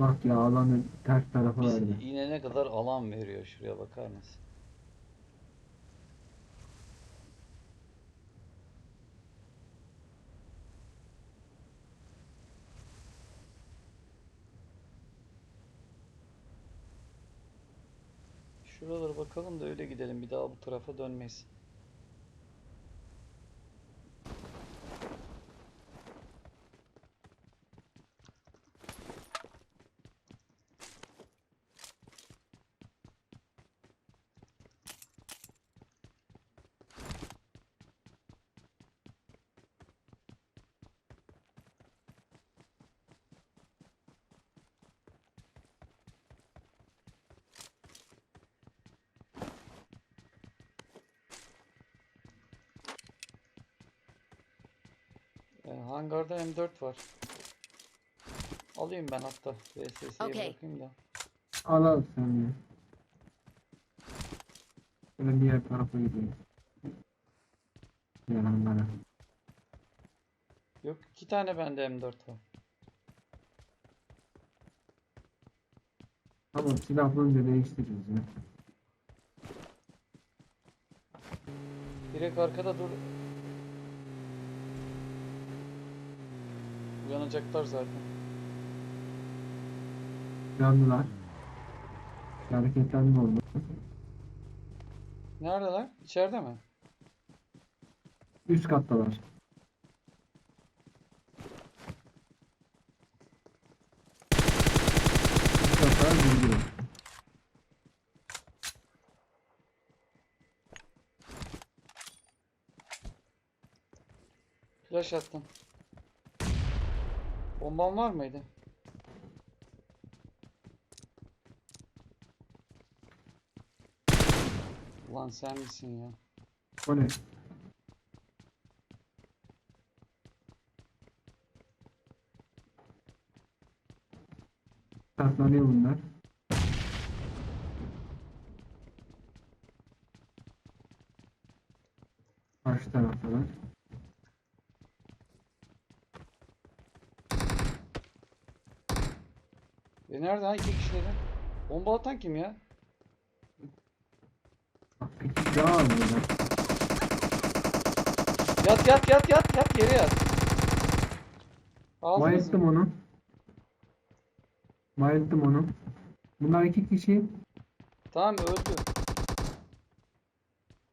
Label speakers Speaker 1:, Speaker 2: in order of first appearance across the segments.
Speaker 1: Bak ya alanı ters tarafa
Speaker 2: Biz
Speaker 1: verdi.
Speaker 2: inene kadar alan veriyor. Şuraya bakar mısın? Şuralara bakalım da öyle gidelim. Bir daha bu tarafa dönmeyiz. Hangarda M4 var. Alayım ben hatta. VSS'yi
Speaker 3: Okey.
Speaker 2: bırakayım da.
Speaker 1: Al al sen ya. Şöyle diğer tarafa gidiyoruz. Diğer hangara.
Speaker 2: Yok iki tane bende M4 var.
Speaker 1: Tamam silah bulunca değiştiririz ya.
Speaker 2: Direkt arkada dur. Uyanacaklar zaten.
Speaker 1: Yandılar. Bir hareketlenme oldu.
Speaker 2: Neredeler? İçeride mi?
Speaker 1: Üst kattalar. Üst kattalar bildirim.
Speaker 2: Flash attım. Bomban var mıydı? Ulan sen misin ya?
Speaker 1: O ne? Saklanıyor bunlar. Karşı taraftalar.
Speaker 2: E nerede ha? İki kişi dedin. Bomba atan kim ya?
Speaker 1: Var burada.
Speaker 2: Yat yat yat yat yat yere yat. Aldınız
Speaker 1: Bayılttım
Speaker 2: mı?
Speaker 1: onu. Bayılttım onu. Bunlar iki kişi.
Speaker 2: Tamam öldü.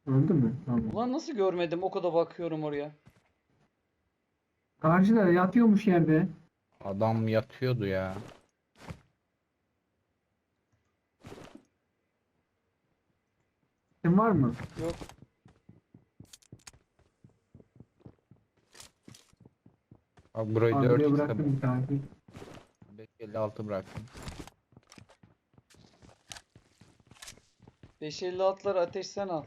Speaker 1: Öldü mü? Tamam.
Speaker 2: Ulan nasıl görmedim? O kadar bakıyorum oraya.
Speaker 1: Karşıda yatıyormuş yerde.
Speaker 4: Adam yatıyordu ya.
Speaker 1: Sen var mı?
Speaker 2: Yok.
Speaker 4: Abi burayı
Speaker 1: Abi
Speaker 4: 4
Speaker 1: buraya bıraktım bir tane.
Speaker 4: 556 bıraktım.
Speaker 2: 556'ları ateş sen al.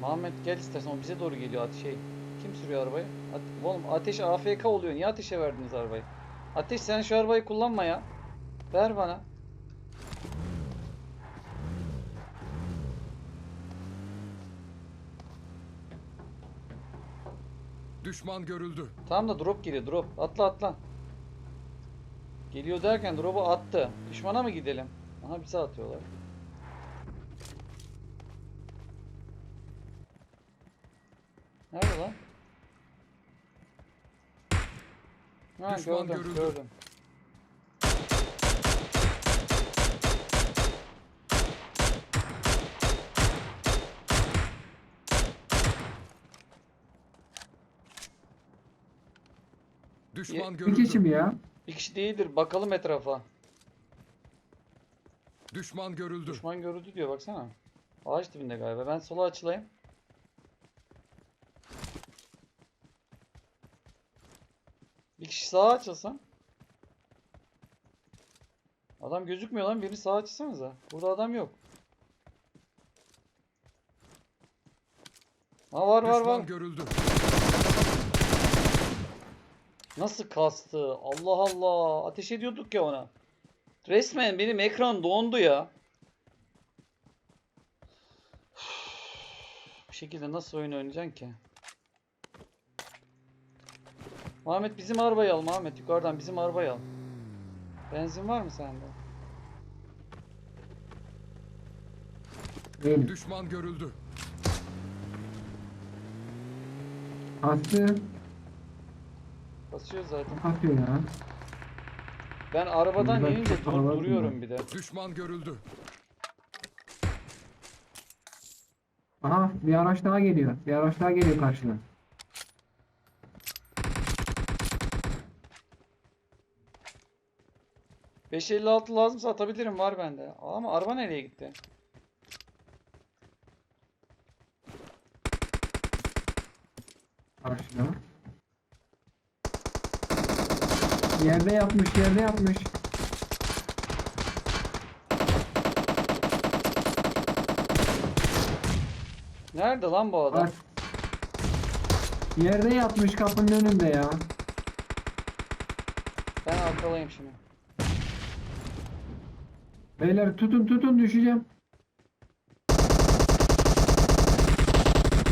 Speaker 2: Muhammed gel istersen o bize doğru geliyor at şey. Kim sürüyor arabayı? At oğlum ateş AFK oluyor. Niye ateşe verdiniz arabayı? Ateş sen şu arabayı kullanma ya. Ver bana.
Speaker 5: Düşman görüldü.
Speaker 2: Tamam da drop geliyor drop. Atla atla. Geliyor derken drop'u attı. Düşmana mı gidelim? Aha bize atıyorlar. Nerede lan? Ha
Speaker 5: Düşman
Speaker 2: gördüm
Speaker 5: görüldü.
Speaker 2: gördüm.
Speaker 5: Düşman
Speaker 1: Bir
Speaker 5: görüldü.
Speaker 1: kişi mi ya?
Speaker 2: Bir kişi değildir. Bakalım etrafa.
Speaker 5: Düşman görüldü.
Speaker 2: Düşman görüldü diyor baksana. Ağaç dibinde galiba. Ben sola açılayım. Bir kişi sağa açılsın. Adam gözükmüyor lan. Birini sağa açsanıza. Burada adam yok. Ha var var
Speaker 5: Düşman
Speaker 2: var.
Speaker 5: görüldü.
Speaker 2: Nasıl kastı? Allah Allah. Ateş ediyorduk ya ona. Resmen benim ekran dondu ya. Bu şekilde nasıl oyun oynayacaksın ki? Muhammed bizim arabayı al Muhammed yukarıdan bizim arabayı al. Benzin var mı sende?
Speaker 5: Düşman görüldü.
Speaker 1: Kastı.
Speaker 2: Basıyor zaten.
Speaker 1: Kasıyor ya.
Speaker 2: Ben arabadan
Speaker 1: Güzel,
Speaker 2: inince dur, duruyorum bir de.
Speaker 5: Düşman görüldü.
Speaker 1: Aha bir araç daha geliyor. Bir araç daha geliyor karşıdan.
Speaker 2: ...556 lazımsa atabilirim var bende. Ama araba nereye gitti?
Speaker 1: Karşıda. Yerde yapmış, yerde yapmış.
Speaker 2: Nerede lan bu adam?
Speaker 1: Bak. Yerde yatmış kapının önünde ya.
Speaker 2: Ben arkalayayım şimdi.
Speaker 1: Beyler tutun tutun düşeceğim.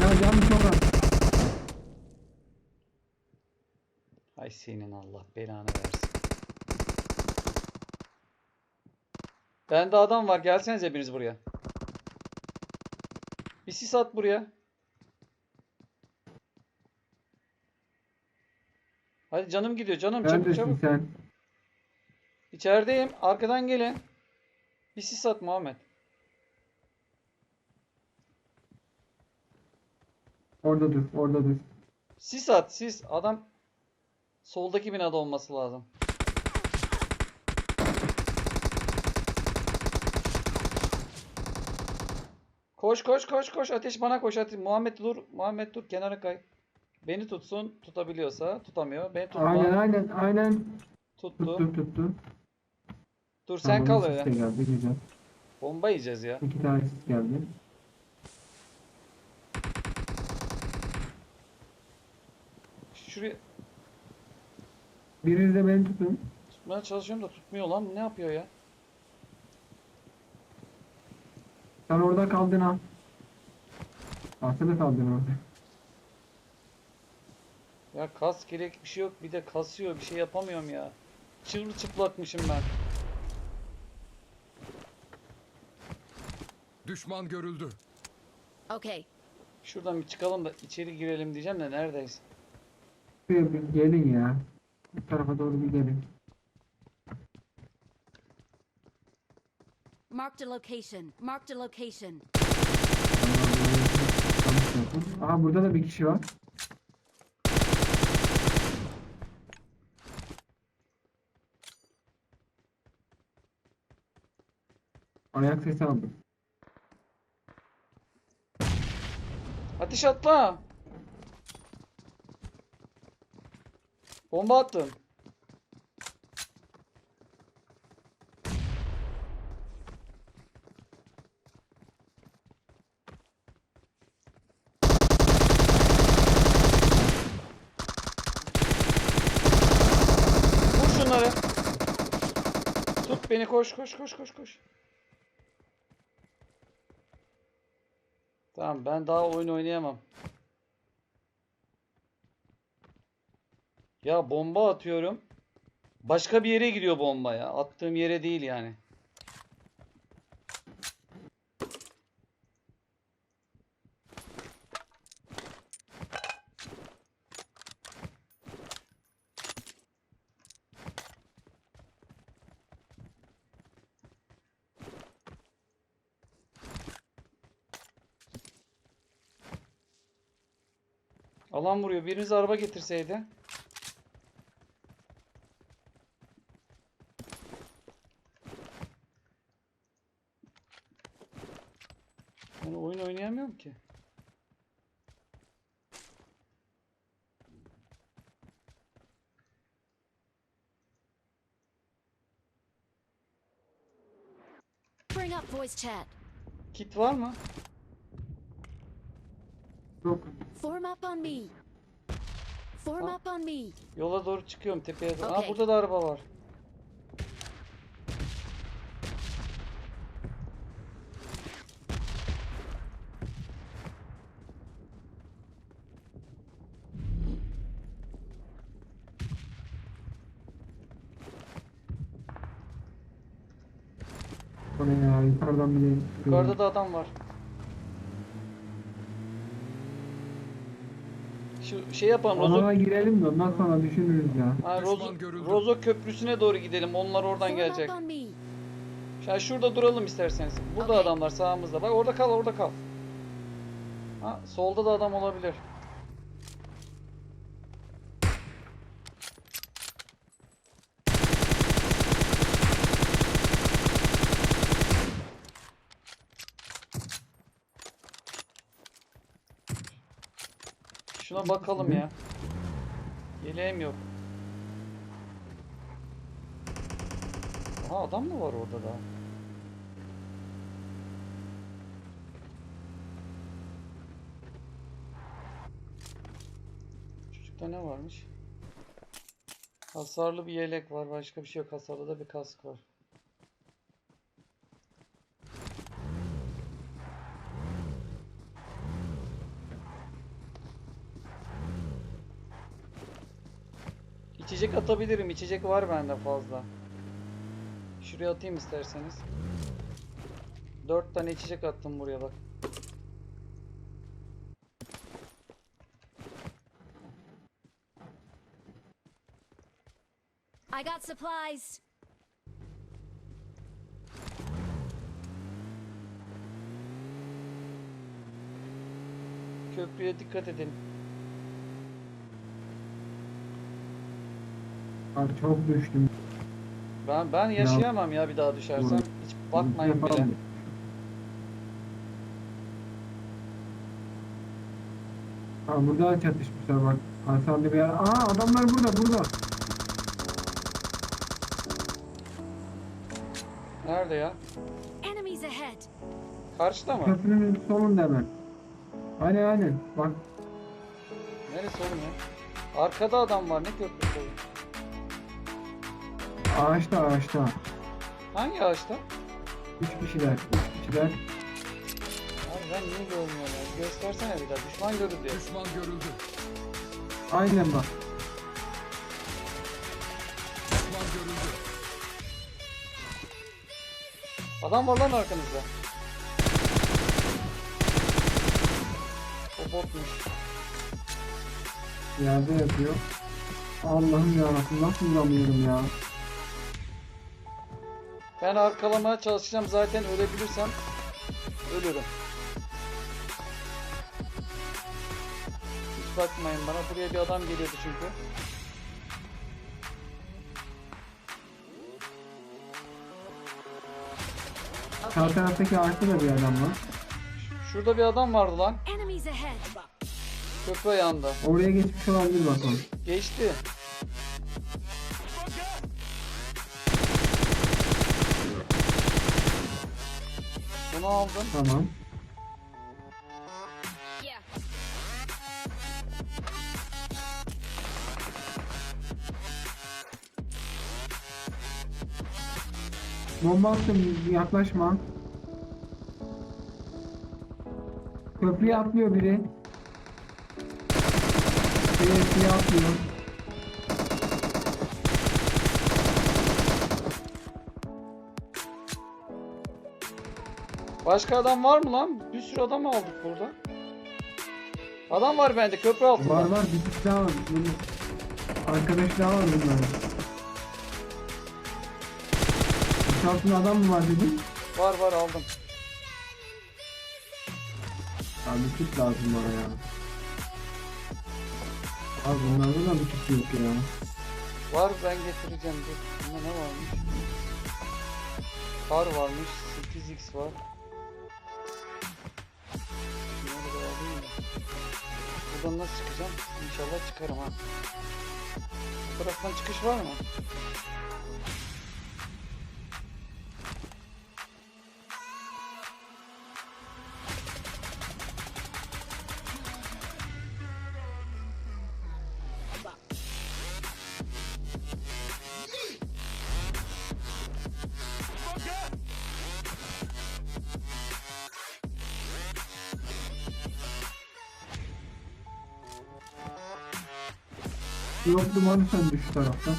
Speaker 1: Ya canım çok az.
Speaker 2: Ay senin Allah belanı versin. Bende adam var. Gelsenize biriniz buraya. Bir sis at buraya. Hadi canım gidiyor. Canım çabuk çabuk.
Speaker 1: sen?
Speaker 2: İçerideyim. Arkadan gelin. Bir sis at Muhammed.
Speaker 1: Orada dur, orada dur.
Speaker 2: Sis at sis. Adam soldaki binada olması lazım. Koş koş koş koş. Ateş bana koş. Ateş. Muhammed dur. Muhammed dur. Kenara kay. Beni tutsun. Tutabiliyorsa. Tutamıyor. Beni tutma.
Speaker 1: Aynen aynen aynen.
Speaker 2: Tuttu.
Speaker 1: Tuttu tuttu.
Speaker 2: Dur sen
Speaker 1: Tamam,
Speaker 2: kal öyle.
Speaker 1: geldi güzel.
Speaker 2: Bomba yiyeceğiz ya.
Speaker 1: İki tane sis geldi.
Speaker 2: Şuraya
Speaker 1: Biriniz de beni tutun.
Speaker 2: tutmaya çalışıyorum da tutmuyor lan. Ne yapıyor ya?
Speaker 1: Sen orada kaldın ha. Asılı kaldın orada.
Speaker 2: Ya kas gerek bir şey yok. Bir de kasıyor. Bir şey yapamıyorum ya. Çırılçıplakmışım ben.
Speaker 5: Düşman görüldü.
Speaker 3: Okay,
Speaker 2: Şuradan bir çıkalım da içeri girelim diyeceğim de neredeyiz?
Speaker 1: Bir gelin ya. Bu tarafa doğru bir gelin.
Speaker 3: marked a location. Marked a location.
Speaker 1: Aha burada da bir kişi var. Ayak sesi aldım.
Speaker 2: Ateş atla. Bomba attım. Tut beni koş koş koş koş koş. Tamam ben daha oyun oynayamam. Ya bomba atıyorum. Başka bir yere gidiyor bomba ya. Attığım yere değil yani. Alan vuruyor. Biriniz araba getirseydi. Ben oyun oynayamıyorum ki.
Speaker 3: Bring up voice chat.
Speaker 2: Kit var mı?
Speaker 1: Yok.
Speaker 3: Form up on me. Form up on me.
Speaker 2: Yola doğru çıkıyorum tepeye doğru. Aa burada da araba var.
Speaker 1: oraya ya. Yukarıdan bile.
Speaker 2: Yukarıda da adam var. Şu şey yapalım. Rozo,
Speaker 1: Alana girelim de ondan sonra düşünürüz ya.
Speaker 2: ha, Rozo. Rozo köprüsüne doğru gidelim. Onlar oradan gelecek. Ya şurada duralım isterseniz. Burada
Speaker 3: Okey.
Speaker 2: adamlar sağımızda. Bak orada kal, orada kal. Ha, solda da adam olabilir. Şuna bakalım ya. Yeleğim yok. Aha adam mı var orada da? Çocukta ne varmış? Hasarlı bir yelek var. Başka bir şey yok. Hasarlı da bir kask var. İçecek atabilirim. İçecek var bende fazla. Şuraya atayım isterseniz. Dört tane içecek attım buraya bak.
Speaker 3: I got supplies.
Speaker 2: Köprüye dikkat edin.
Speaker 1: Abi çok düştüm.
Speaker 2: Ben ben yaşayamam ya bir daha düşersem. Hiç bakmayın bile.
Speaker 1: Ha burada da çatışmışlar bak. Hasarlı bir yer. Aa adamlar burada burada.
Speaker 2: Nerede ya?
Speaker 3: Enemies ahead.
Speaker 2: Karşıda mı?
Speaker 1: Köprünün solunda hemen. Aynen aynen. Bak
Speaker 2: Neresi oğlum ya? Arkada adam var. Ne köprüsü oğlum?
Speaker 1: Ağaçta ağaçta.
Speaker 2: Hangi ağaçta?
Speaker 1: Üç kişiler. Üç kişiler.
Speaker 2: Abi ben niye görmüyorum ya? Göstersene bir daha. Düşman görüldü. ya.
Speaker 5: Düşman görüldü.
Speaker 1: Aynen bak.
Speaker 5: Düşman görüldü.
Speaker 2: Adam var lan arkanızda. O botmuş.
Speaker 1: Yerde yatıyor. Allah'ım yarabbim nasıl vuramıyorum ya.
Speaker 2: Ben arkalamaya çalışacağım. Zaten ölebilirsem ölürüm. Hiç bakmayın bana. Buraya bir adam geliyordu çünkü.
Speaker 1: Sağ taraftaki ağaçta da bir adam var.
Speaker 2: Şurada bir adam vardı lan. Köprü ayağında.
Speaker 1: Oraya geçmiş olabilir bak o.
Speaker 2: Geçti. Bunu aldım.
Speaker 1: Tamam. Bomba attım yaklaşma. Köprüye atlıyor biri. Köprüye atlıyor.
Speaker 2: Başka adam var mı lan? Bir sürü adam aldık burada. Adam var bende köprü altında.
Speaker 1: Var var bir kişi daha var. Bunun Arkadaş daha var bunların. Üç altında adam mı var dedin?
Speaker 2: Var var aldım.
Speaker 1: Abi kit lazım bana ya. Abi bunlarda da bir kit yok ya.
Speaker 2: Var ben getireceğim. Dur. Bunda ne varmış? Kar varmış. 8x var. Buradan nasıl çıkacağım? İnşallah çıkarım ha. Bu taraftan çıkış var mı?
Speaker 1: Yok dumanı söndü şu taraftan.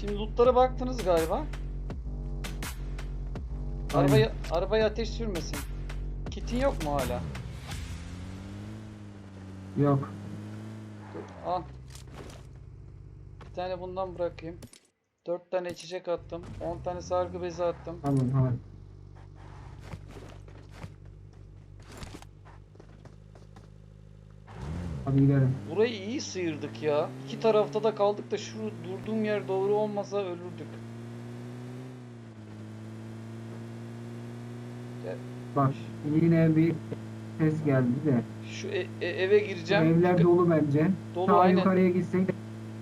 Speaker 2: Şimdi lootlara baktınız galiba.
Speaker 1: Aynen.
Speaker 2: Arabayı, arabaya ateş sürmesin. Kitin yok mu hala?
Speaker 1: Yok.
Speaker 2: Al. Bir tane bundan bırakayım. 4 tane içecek attım. 10 tane sargı bezi attım.
Speaker 1: Tamam tamam. Hadi gidelim.
Speaker 2: Burayı iyi sıyırdık ya. İki tarafta da kaldık da şu durduğum yer doğru olmasa ölürdük.
Speaker 1: Bak yine bir ses geldi de.
Speaker 2: Şu e- e- eve gireceğim.
Speaker 1: evler dolu bence.
Speaker 2: dolu
Speaker 1: Daha
Speaker 2: aynen.
Speaker 1: yukarıya gitsek.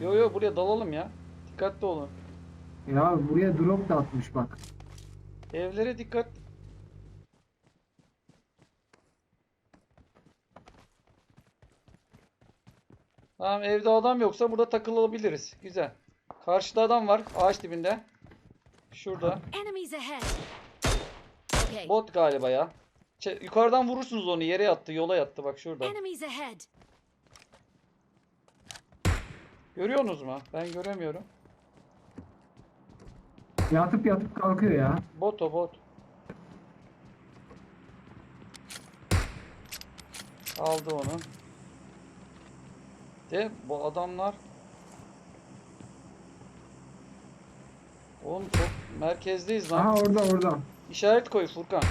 Speaker 2: Yo yo buraya dalalım ya. Dikkatli olun.
Speaker 1: Ya buraya drop da atmış bak.
Speaker 2: Evlere dikkat. Tamam evde adam yoksa burada takılabiliriz. Güzel. Karşıda adam var ağaç dibinde. Şurada. Bot galiba ya. Ç- yukarıdan vurursunuz onu yere yattı yola yattı bak şurada. Görüyorsunuz mu? Ben göremiyorum.
Speaker 1: Yatıp yatıp kalkıyor ya.
Speaker 2: Bot o bot. Aldı onu. De bu adamlar Oğlum çok merkezdeyiz lan.
Speaker 1: Aha orada orada.
Speaker 2: İşaret koy Furkan.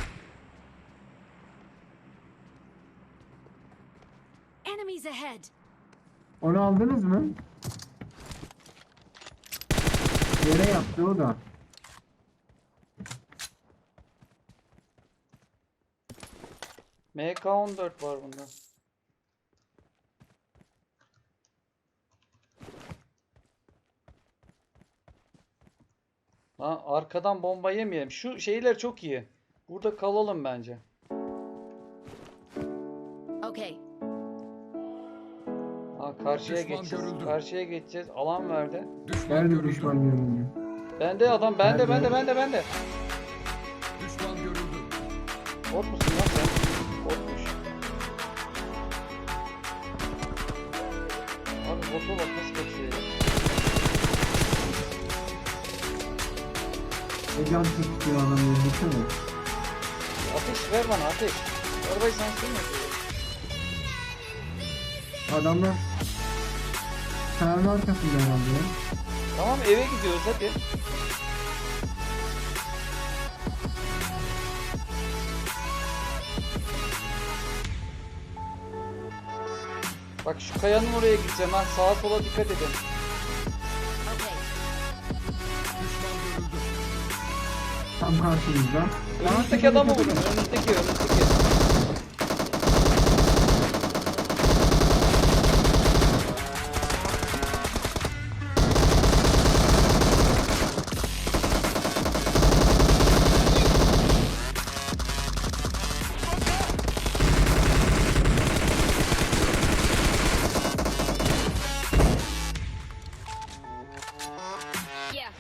Speaker 3: Enemies ahead.
Speaker 1: Onu aldınız mı? Yere yattı o da.
Speaker 2: MK14 var bunda. Lan arkadan bomba yemeyelim. Şu şeyler çok iyi. Burada kalalım bence.
Speaker 3: Okay.
Speaker 2: Ha karşıya
Speaker 5: Düşman
Speaker 2: geçeceğiz.
Speaker 5: görüldü.
Speaker 2: Karşıya geçeceğiz. Alan verdi.
Speaker 5: Düşman
Speaker 1: Nerede
Speaker 5: görüldü.
Speaker 1: düşman görünüyor?
Speaker 2: Bende adam bende bende bende bende.
Speaker 5: Düşman görüldü.
Speaker 2: Bot musun lan Bota bak nasıl kaçıyor ya.
Speaker 1: Can tutuyor adam öldürsene.
Speaker 2: Ateş ver bana ateş. Arabayı sen sürme.
Speaker 1: Adamlar Kayanın arkasında herhalde ya.
Speaker 2: Tamam eve gidiyoruz hadi. Bak şu kayanın oraya gideceğim ha. Sağa sola dikkat edin.
Speaker 1: Tam karşımızda.
Speaker 2: Önünüzdeki adamı vurun. Önünüzdeki önünüzdeki.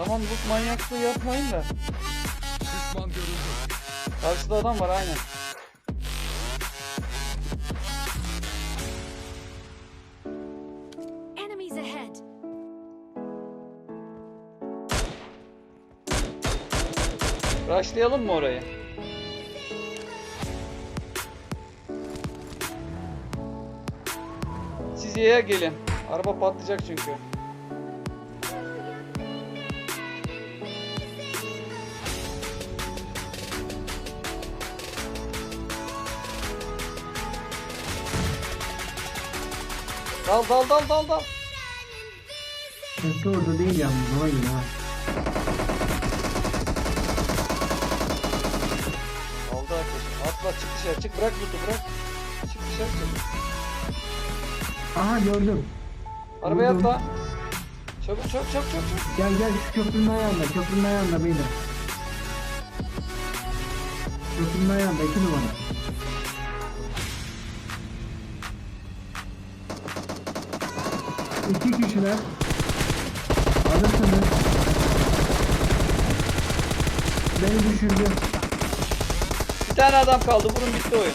Speaker 2: Tamam bu manyaklığı yapmayın da.
Speaker 5: Düşman görüldü.
Speaker 2: Karşıda adam var aynen.
Speaker 3: Enemies ahead.
Speaker 2: Rushlayalım mı orayı? Siz yaya gelin. Araba patlayacak çünkü. Dal dal dal dal dal.
Speaker 1: Sesi orada değil yalnız ona göre ha.
Speaker 2: Aldı ateş. Atla çık dışarı çık bırak loot'u bırak. Çık dışarı çık.
Speaker 1: Aha gördüm.
Speaker 2: Arabaya
Speaker 1: Vurdum.
Speaker 2: atla. Çabuk çabuk çabuk çabuk. çabuk.
Speaker 1: Gel gel şu köprünün ayağında. Köprünün ayağında beyler. Köprünün ayağında iki numara. İki kişiler. Alırsınız. Beni düşürdü.
Speaker 2: Bir tane adam kaldı. Bunun bitti oyun.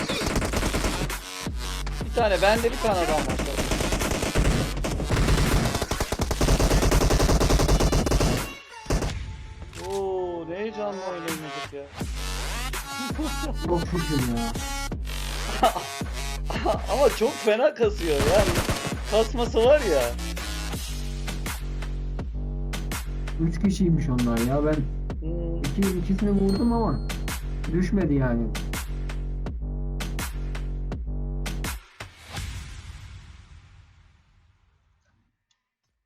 Speaker 2: Bir tane. Bende bir tane adam var. Oo, ne heyecanlı oynayacak ya.
Speaker 1: Çok şükür ya.
Speaker 2: Ama çok fena kasıyor yani. Kasması var ya.
Speaker 1: Üç kişiymiş onlar ya. Ben
Speaker 2: Hmm,
Speaker 1: iki, ikisini vurdum ama düşmedi yani.